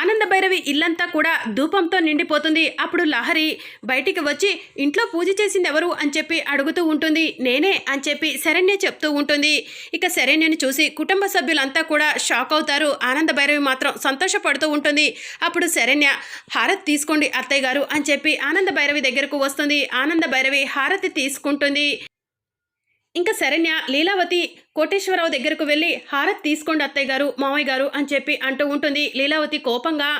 ఆనంద భైరవి ఇల్లంతా కూడా ధూపంతో నిండిపోతుంది. అప్పుడు లహరి బయటికి వచ్చి ఇంట్లో పూజ చేసింది ఎవరు? అని చెప్పి అడుగుతూ ఉంటుంది. నేనే అని చెప్పి శరణ్య చెప్తూ ఉంటుంది. ఇక శరణ్యని చూసి కుటుంబ సభ్యులంతా కూడా షాక్ అవుతారు. ఆనంద భైరవి మాత్రం సంతోషపడుతూ ఉంటుంది. అప్పుడు శరణ్య హారతి తీసుకోండి అత్తయ్య గారు అని చెప్పి ఆనంద భైరవి దగ్గరకు వస్తుంది. ఆనంద భైరవి హారతి తీసుకుంటుంది. ఇంకా శరణ్య లీలావతి కోటేశ్వరరావు దగ్గరకు వెళ్ళి హారతి తీసుకోండి అత్తయ్య గారు మామయ్య గారు అని చెప్పి అంటూ ఉంటుంది. లీలావతి కోపంగా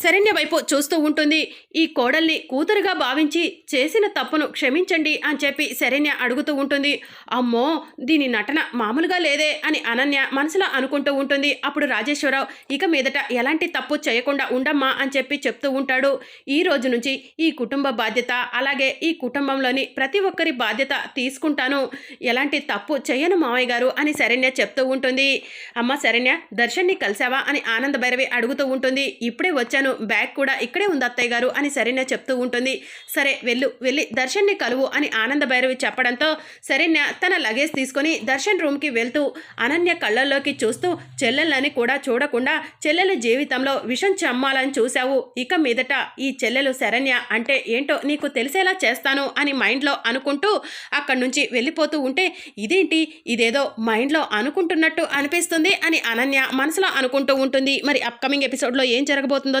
శరణ్య వైపు చూస్తూ ఉంటుంది. ఈ కోడల్ని కూతురుగా భావించి చేసిన తప్పును క్షమించండి అని చెప్పి శరణ్య అడుగుతూ ఉంటుంది. అమ్మో దీని నటన మామూలుగా లేదే అని అనన్య మనసులో అనుకుంటూ ఉంటుంది. అప్పుడు రాజేశ్వరరావు ఇక మీదట ఎలాంటి తప్పు చేయకుండా ఉండమ్మా అని చెప్పి చెప్తూ ఉంటాడు. ఈ రోజు నుంచి ఈ కుటుంబ బాధ్యత అలాగే ఈ కుటుంబంలోని ప్రతి ఒక్కరి బాధ్యత తీసుకుంటాను. ఎలాంటి తప్పు చేయను మామయ్య గారు అని శరణ్య చెప్తూ ఉంటుంది. అమ్మ శరణ్య దర్శన్ని కలిసావా అని ఆనంద భైరవి అడుగుతూ ఉంటుంది. ఇప్పుడే వచ్చాను. బ్యాగ్ కూడా ఇక్కడే ఉంది అత్తయ్య గారు అని శరణ్య చెప్తూ ఉంటుంది. సరే వెళ్ళు వెళ్ళి దర్శన్ని కలువు అని ఆనంద భైరవి చెప్పడంతో శరణ్య తన లగేజ్ తీసుకొని దర్శన్ రూమ్కి వెళ్తూ అనన్య కళ్ళల్లోకి చూస్తూ చెల్లెళ్ళని కూడా చూడకుండా చెల్లెల జీవితంలో విషం చమ్మాలని చూశావు. ఇక మీదట ఈ చెల్లెలు శరణ్య అంటే ఏంటో నీకు తెలిసేలా చేస్తాను అని మైండ్లో అనుకుంటూ అక్కడి నుంచి వెళ్ళిపోతూ ఉంటే ఇదేంటి? ఇదేదో మైండ్లో అనుకుంటున్నట్టు అనిపిస్తుంది అని అనన్య మనసులో అనుకుంటూ ఉంటుంది. మరి అప్కమింగ్ ఎపిసోడ్లో ఏం జరగబోతుందో